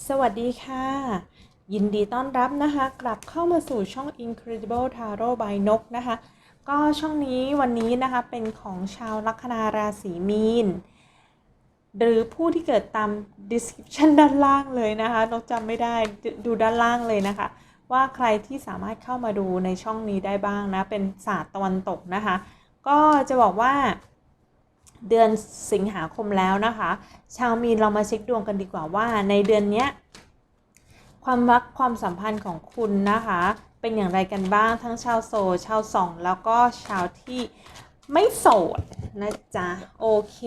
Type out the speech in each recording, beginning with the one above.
สวัสดีค่ะ ยินดีต้อนรับนะคะ กลับเข้ามาสู่ช่อง Incredible Tarot by นกนะคะ ก็ช่องนี้วันนี้นะคะเป็นของชาวลัคนาราศีมีน หรือผู้ที่เกิดตาม description ด้านล่างเลยนะคะนกจำไม่ได้ดดูด้านล่างเลยนะคะ ว่าใครที่สามารถเข้ามาดูในช่องนี้ได้บ้างนะ เป็นศาสตร์ตะวันตกนะคะ ก็จะบอกว่า เดือนสิงหาคมแล้วนะคะ ชาวมีนเรามาเช็คดวงกันดีกว่าว่า ในเดือนนี้ความรักความสัมพันธ์ของคุณนะคะ เป็นอย่างไรกันบ้างทั้งชาวโสดชาวสอง แล้วก็ชาวที่ไม่โสดนะจ๊ะโอเค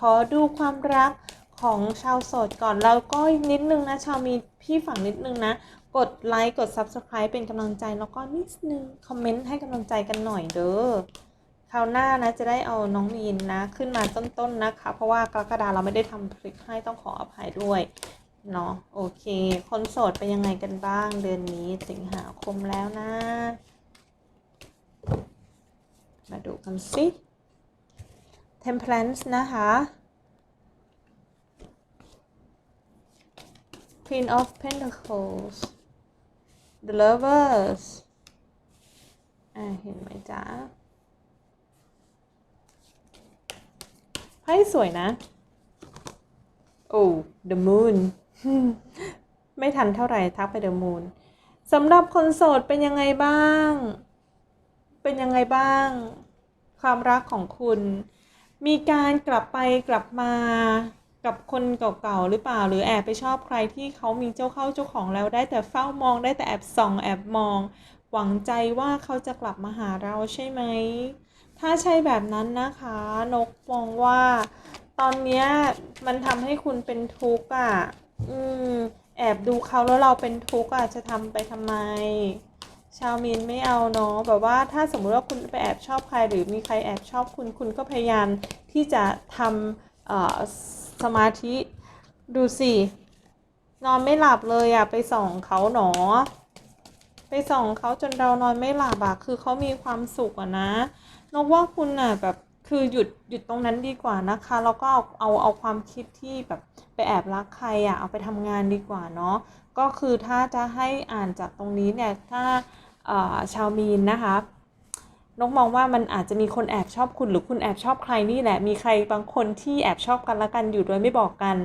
ขอดูความรักของชาวโสดก่อนแล้วก็นิดนึงนะชาวมีพี่ฝั่งนิดนึงนะ กดไลค์กด Subscribe เป็นกำลังใจแล้วก็นิดนึง คอมเมนต์ให้กำลังใจกันหน่อยเด้อ คราวหน้านะจะได้เอาน้องมีนนะขึ้นมาต้นๆนนะคะ เพราะว่ากรกฎาเราไม่ได้ทำคลิปให้ต้องขออภัยด้วยเนาะโอเค คนโสดเป็นยังไงกันบ้างเดือนนี้สิงหาคมแล้วนะ มาดูกันสิ Temperance นะคะ Queen of Pentacles The Lovers อ่าเห็นไหมจ๊ะ ไพ่สวยนะ โอ้ the moon ไม่ทันเท่าไหร่ทักไป the moon สำหรับคนโสดเป็นยังไงบ้าง เป็นยังไงบ้าง ความรักของคุณ มีการกลับไปกลับมากับคนเก่าๆหรือเปล่า หรือแอบไปชอบใครที่เขามีเจ้าเข้าเจ้าของแล้วได้แต่เฝ้ามองได้แต่แอบส่องแอบมอง หวังใจว่าเขาจะกลับมาหาเราใช่ไหม ถ้าใช่แบบนั้นนะคะ นกมองว่า ตอนเนี้ยมันทำให้คุณเป็นทุกข์อะ อืม แอบดูเขาแล้วเราเป็นทุกข์อะจะทำไปทำไม ชาวมีนไม่เอาเนาะแบบว่าถ้าสมมุติว่าคุณไปแอบชอบใคร หรือมีใครแอบชอบคุณคุณก็พยายามที่จะทำเอ่อสมาธิดูสินอนไม่หลับเลยอะไปส่องเขาหนอ ไปส่องเขาจนเรานอนไม่หลับอะคือเขามีความสุขอะนะ นกว่าคุณน่ะแบบคือหยุดหยุดตรงนั้นดีกว่านะคะ แล้วก็เอาเอาเอาความคิดที่แบบไปแอบรักใครอะ่ะเอาไปทำงานดีกว่าเนาะก็คือถ้าจะให้อ่านจากตรงนี้เนี่ยถ้าชาวมีนนะคะนกมองว่ามันอาจจะมีคนแอบชอบคุณหรือคุณแอบชอบใครนี่แหละ มีใครบางคนที่แอบชอบกันละกันอยู่โดยไม่บอกกัน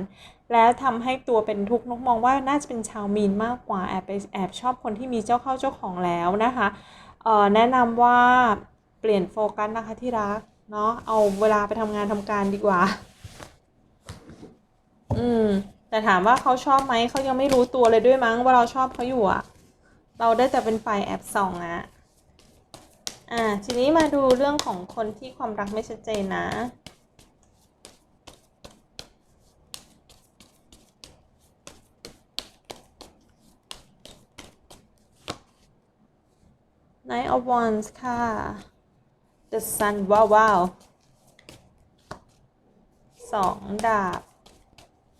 แล้วทำให้ตัวเป็นทุกข์นกมองว่าน่าจะเป็นชาวมีนมากกว่าแอบไปแอบชอบคนที่มีเจ้าเข้าเจ้าของแล้วนะคะแนะนำว่า เปลี่ยนโฟกัสนะคะที่รัก เนาะเอาเวลาไปทำงานทำการดีกว่า อืม แต่ถามว่าเขาชอบไหม เขายังไม่รู้ตัวเลยด้วยมั้ง ว่าเราชอบเขาอยู่อะเราได้แต่เป็นฝ่ายแอบส่องอะอ่า ทีนี้มาดูเรื่องของคนที่ความรักไม่ชัดเจนนะ Knight of Wands ค่ะ The Sun ว้าวว้าวสองดาบ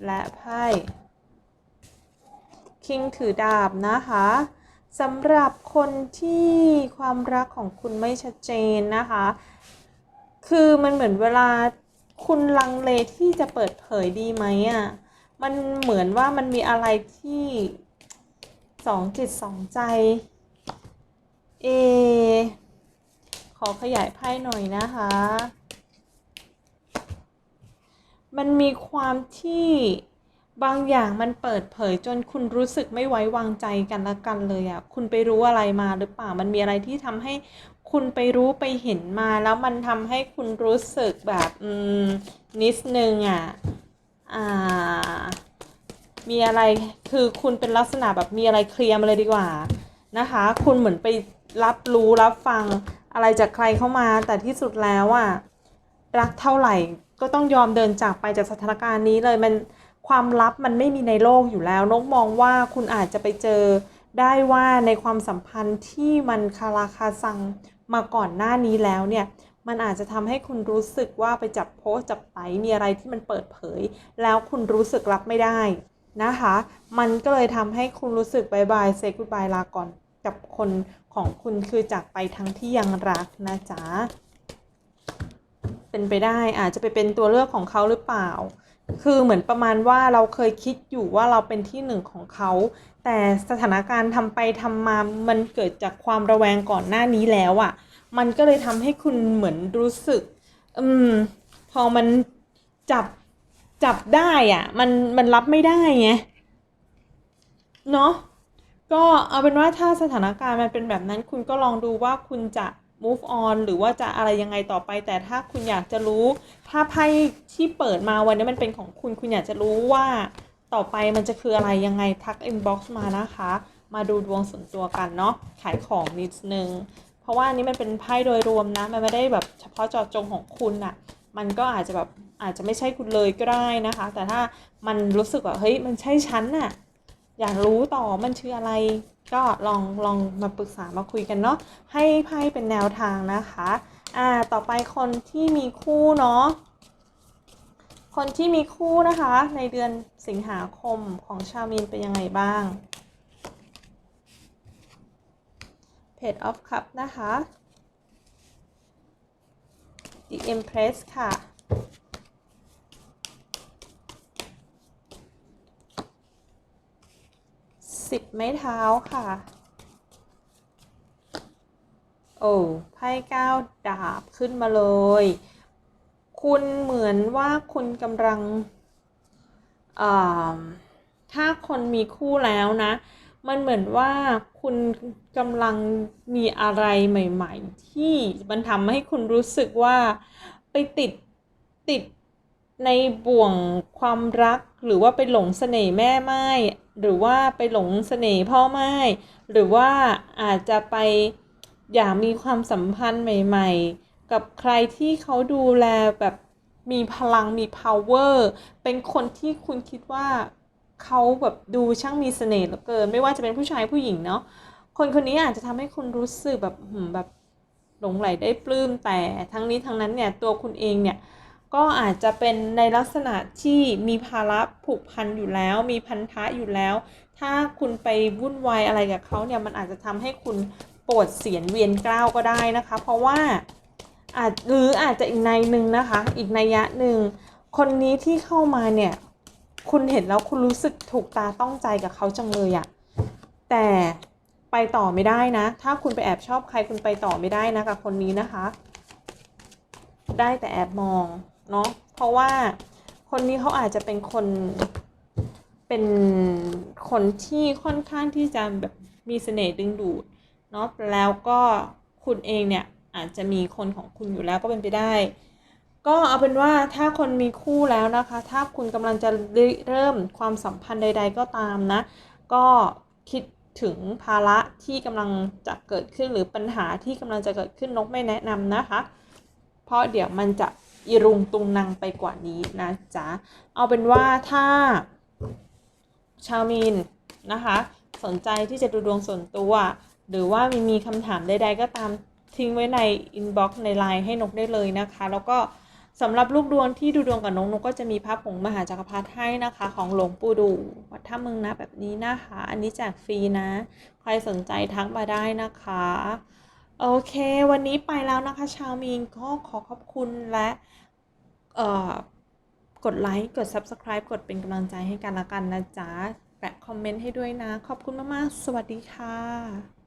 และไพ่คิงถือดาบนะคะสำหรับคนที่ความรักของคุณไม่ชัดเจนนะคะ คือมันเหมือนเวลาคุณลังเลที่จะเปิดเผยดีไหมอะ่ะ มันเหมือนว่ามันมีอะไรที่สองจิตสองใจ เอ ขอขยายไพ่หน่อยนะคะ มันมีความที่บางอย่างมันเปิดเผยจนคุณรู้สึกไม่ไว้วางใจกันละกันเลยอะ่ะ คุณไปรู้อะไรมาหรือเปล่า มันมีอะไรที่ทำให้คุณไปรู้ไปเห็นมา แล้วมันทำให้คุณรู้สึกแบบอืมนิดนึงอะ่ะ อ่า มีอะไร คือคุณเป็นลักษณะแบบมีอะไรเคลียร์มาเลยดีกว่านะคะ คุณเหมือนไปรับรู้รับฟัง อะไรจากใครเข้ามา แต่ที่สุดแล้วอะรักเท่าไหร่ก็ต้องยอมเดินจากไปจากสถานการณ์นี้เลยมันความลับมันไม่มีในโลกอยู่แล้วนกมองว่าคุณอาจจะไปเจอได้ว่าในความสัมพันธ์ที่มันคาราคาซังมาก่อนหน้านี้แล้วเนี่ยมันอาจจะทำให้คุณรู้สึกว่าไปจับโพสจับไตมีอะไรที่มันเปิดเผย แล้วคุณรู้สึกรับไม่ได้นะคะ มันก็เลยทำให้คุณรู้สึกบายบายเซกุดบายลาก่อนกับคน ของคุณคือจากไปทั้งที่ยังรักนะจ๊ะ เป็นไปได้อาจจะไปเป็นตัวเลือกของเขาหรือเปล่า คือเหมือนประมาณว่าเราเคยคิดอยู่ว่าเราเป็นที่หนึ่งของเขา แต่สถานการณ์ทำไปทำมา มันเกิดจากความระแวงก่อนหน้านี้แล้วอะ่ะ มันก็เลยทำให้คุณเหมือนรู้สึก อืม พอมันจับจับได้อะ่ะ มันมันรับไม่ได้ไง เนาะ ก็เอาเป็นว่าถ้าสถานการณ์มันเป็นแบบนั้น คุณก็ลองดูว่าคุณจะ move on หรือว่าจะอะไรยังไงต่อไป แต่ถ้าคุณอยากจะรู้ ถ้าไพ่ที่เปิดมาวันนี้มันเป็นของคุณคุณอยากจะรู้ว่าต่อไปมันจะคืออะไรยังไงทัก inbox มานะคะ มาดูดวงส่วนตัวกันเนาะขายของนิดนึง เพราะว่าอันนี้มันเป็นไพ่โดยรวมนะ มันไม่ได้แบบเฉพาะเจาะจงของคุณอะมันก็อาจจะแบบอาจจะไม่ใช่คุณเลยก็ได้นะคะ แต่ถ้ามันรู้สึกว่าเฮ้ยมันใช่ฉันน่ะ อยากรู้ต่อมันชื่ออะไร ก็ลองลองมาปรึกษามาคุยกันเนาะให้ไพ่เป็นแนวทางนะคะอ่าต่อไปคนที่มีคู่เนาะคนที่มีคู่นะคะ ในเดือนสิงหาคมของชาวมีนเป็นยังไงบ้าง Page of Cup นะคะ The Empress ค่ะ สิบ ไม้เท้าค่ะ โอ้ไพ่เก้าดาบขึ้นมาเลย คุณเหมือนว่าคุณกำลังถ้าคนมีคู่แล้วนะ มันเหมือนว่าคุณกำลังมีอะไรใหม่ ๆ ที่มันทำให้คุณรู้สึกว่าไปติดติด ในบ่วงความรักหรือว่าไปหลงเสน่ห์แม่ไม้หรือว่าไปหลงเสน่ห์พ่อไม้หรือว่าอาจจะไปอยากมีความสัมพันธ์ใหม่ ๆ กับใครที่เขาดูแลแบบมีพลังมี power เป็นคนที่คุณคิดว่าเขาแบบดูช่างมีเสน่ห์เหลือเกิน ไม่ว่าจะเป็นผู้ชายผู้หญิงเนาะคนคนนี้อาจจะทำให้คุณรู้สึกแบบหืมแบบหลงไหลได้ปลื้มแต่ทั้งนี้ทั้งนั้นเนี่ยตัวคุณเองเนี่ย ก็อาจจะเป็นในลักษณะที่มีภาระผูกพันอยู่แล้ว มีพันธะอยู่แล้ว ถ้าคุณไปวุ่นวายอะไรกับเขาเนี่ยมันอาจจะทำให้คุณปวดเสียนเวียนกล้าวก็ได้นะคะ เพราะว่าอาจหรืออาจจะอีกในหนึ่งนะคะ อีกในยะหนึ่งคนนี้ที่เข้ามาเนี่ย คุณเห็นแล้วคุณรู้สึกถูกตาต้องใจกับเขาจังเลยอะแต่ไปต่อไม่ได้นะ ถ้าคุณไปแอบชอบใครคุณไปต่อไม่ได้นะกับคนนี้นะคะ ได้แต่แอบมอง เนาะเพราะว่าคนนี้เขาอาจจะเป็นคนเป็นคนที่ค่อนข้างที่จะแบบมีเสน่ห์ดึงดูดเนาะแล้วก็คุณเองเนี่ยอาจจะมีคนของคุณอยู่แล้วก็เป็นไปได้ ก็เอาเป็นว่าถ้าคนมีคู่แล้วนะคะ ถ้าคุณกำลังจะเริ่มความสัมพันธ์ใด ๆ ก็ตามนะ ก็คิดถึงภาระที่กำลังจะเกิดขึ้นหรือปัญหาที่กำลังจะเกิดขึ้นนกไม่แนะนำนะคะ เพราะเดี๋ยวมันจะ อีรุงตุงนางไปกว่านี้นะจ๊ะ เอาเป็นว่าถ้า ชาวมีนนะคะ สนใจที่จะดูดวงส่วนตัว หรือว่ามีมีคำถามใดๆก็ตามทิ้งไว้ในอินบ็อกซ์ในไลน์ให้นกได้เลยนะคะ แล้วก็สำหรับลูกดวงที่ดูดวงกับนกนกก็จะมีพระผงมหาจักรพรรดิให้นะคะ ของหลวงปู่ดูวัดท่ามืองนะแบบนี้นะคะ อันนี้แจกฟรีนะ ใครสนใจทักมาได้นะคะ โอเค วันนี้ไปแล้วนะคะ ชาวมีนก็ขอขอบคุณและเอ่อกดไลค์กด Subscribe กดเป็นกำลังใจให้กันละกันนะจ๊ะแปะคอมเมนต์ให้ด้วยนะ ขอบคุณมาก ๆ สวัสดีค่ะ